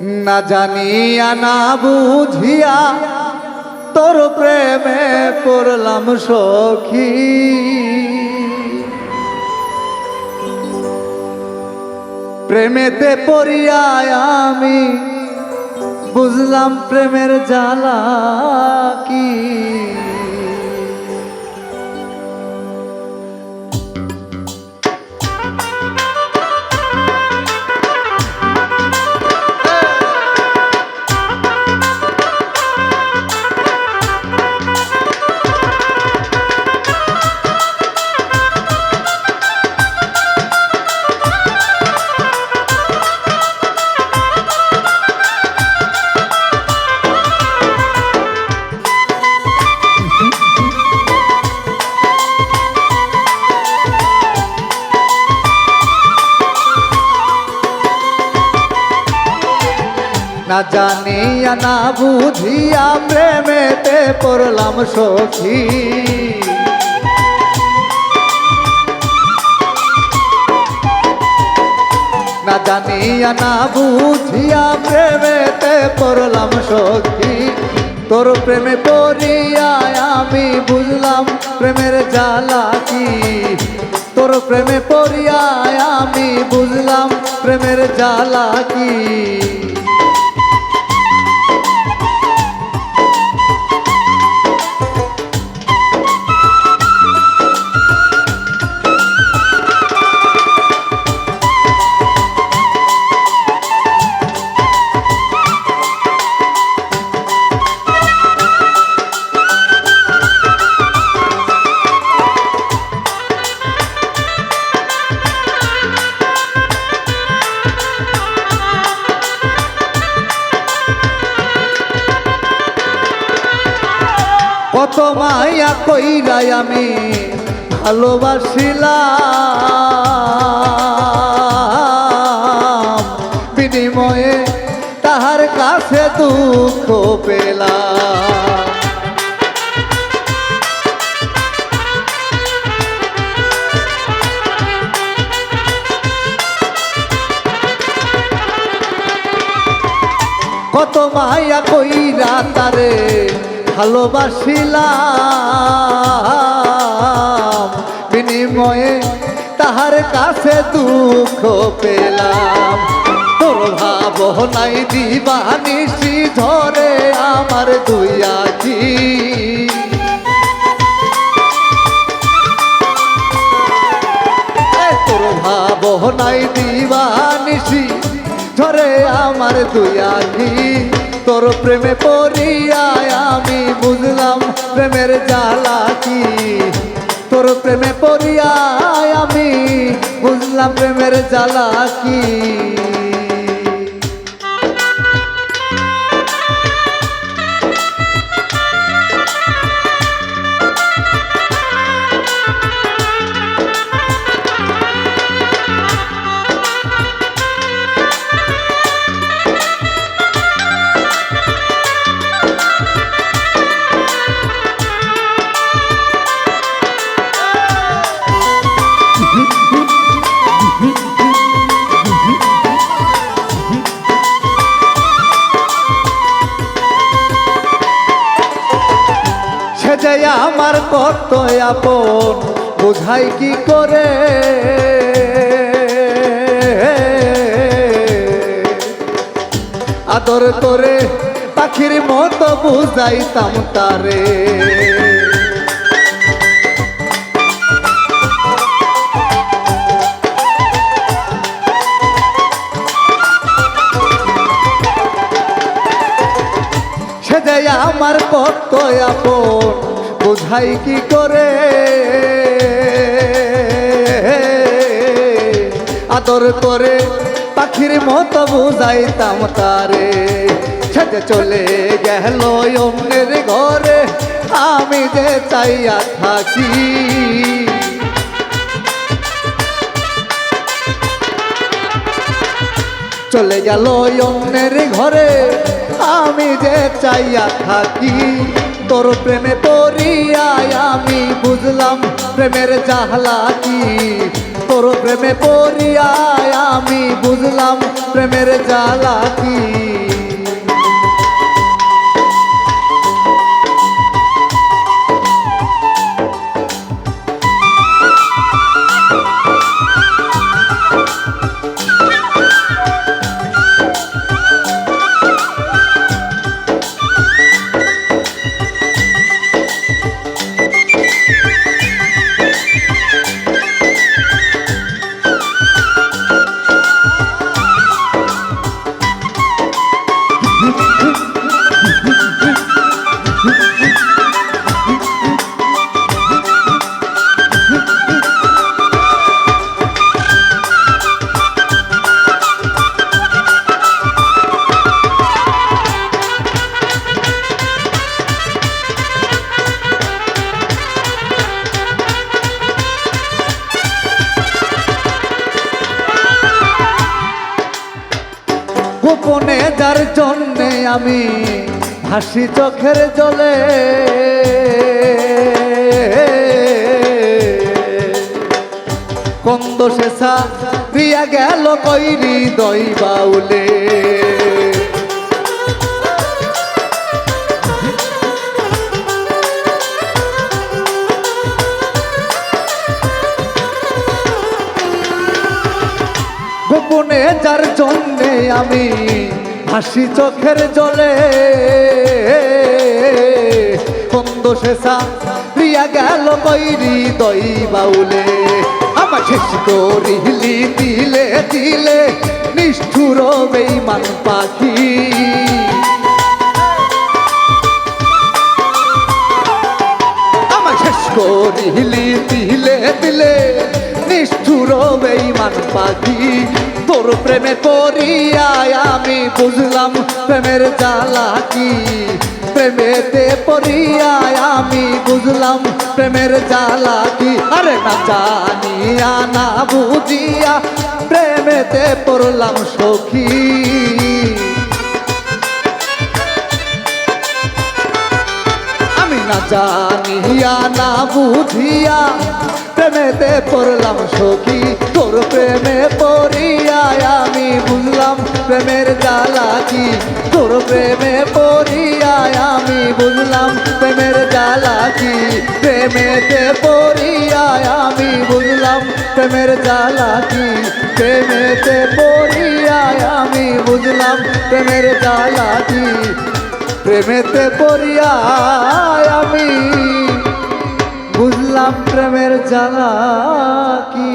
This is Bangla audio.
না জানিয়া, না বুঝিয়া তোর প্রেমে পড়লাম সখী। প্রেমেতে পড়িয়া আমি বুঝলাম প্রেমের জ্বালা কি। না জানিয়া, না বুঝিয়া প্রেমেতে পড়লাম সখী। না জানিয়া, না বুঝিয়া প্রেমেতে পড়লাম সখী। তোর প্রেমে পড়িয়া আমি বুঝলাম প্রেমের জ্বালা কি। তোর প্রেমে পড়িয়া আমি বুঝলাম প্রেমের জ্বালা কি। thank you. মায়া কইরাই আমি ভালোবাসিলাম। বিনিময়ে তাহার কাছে দুঃখ পেলাম। কত মায়া কইরা তারে ভালোবাসিলাম। বিনিময়ে তাহার কাছে দুঃখ পেলাম। তোর ভাব নাই দিবানিসি ধরে আমার দুই আখি। তোর ভাব নাই দিবানিসি ধরে আমার দুই আখি। তোর প্রেমে পড়িয়ায় আমি বুঝলাম প্রেমের জ্বালা কি। তোর প্রেমে পড়িয়ায় আমি বুঝলাম প্রেমের জ্বালা কি। আমার কত আপন, বুঝাই কি করে? আদর করে পাখির মতো বুঝাইতাম তারে। আমার কত আপন বুঝাই কি করে? আদর করে পাখির মতো বুঝাইতাম তারে। সে যে চলে গেল অন্যের ঘরে, আমি যে চাইয়া থাকি। চলে গেল অন্যের ঘরে, আমি যে চাইয়া থাকি। তোর প্রেমে পড়িয়াই আমি বুঝলাম প্রেমের জাহলা তোর প্রেমে পড়িয়াই আমি বুঝলাম প্রেমের জ্বালা কি। গোপনে যার জন্যে আমি হাসি চোখের জলে। কন্দ শেষা দিয়া গেল কইরি দই বাউলে। গোপনে যার জন্যে আমি হাসি চোখের জলে কন্দ শেষা প্রিয়া গেল কইরি দই বাউলে। আমার শেষ করিলি দিলে দিলে নিষ্ঠুর বেইমান পাখি। আমার শেষ করিলি দিলে দিলে নিষ্ঠুর বেইমান পাখি। তোর প্রেমে পড়িয়ায় আমি বুঝলাম প্রেমের জ্বালা কি। প্রেমেতে পড়িয়ায় আমি বুঝলাম প্রেমের জ্বালা কি। আরে না জানিয়া, না বুঝিয়া প্রেমেতে পড়লাম সখী। না জানিয়া, না বুঝিয়া প্রেমেতে পড়লাম সখী, তোর প্রেমে পড়িয়া আমি বুঝলাম, প্রেমের জ্বালা কি? তোর প্রেমে পড়িয়া আমি বুঝলাম, প্রেমের জ্বালা কি? প্রেমেতে পড়িয়া আমি বুঝলাম, প্রেমের জ্বালা কি? প্রেমেতে পড়িয়া আমি বুঝলাম, প্রেমের জ্বালা কি? প্রেমেতে পড়িয়া আমি বুঝলাম প্রেমের জ্বালা কি?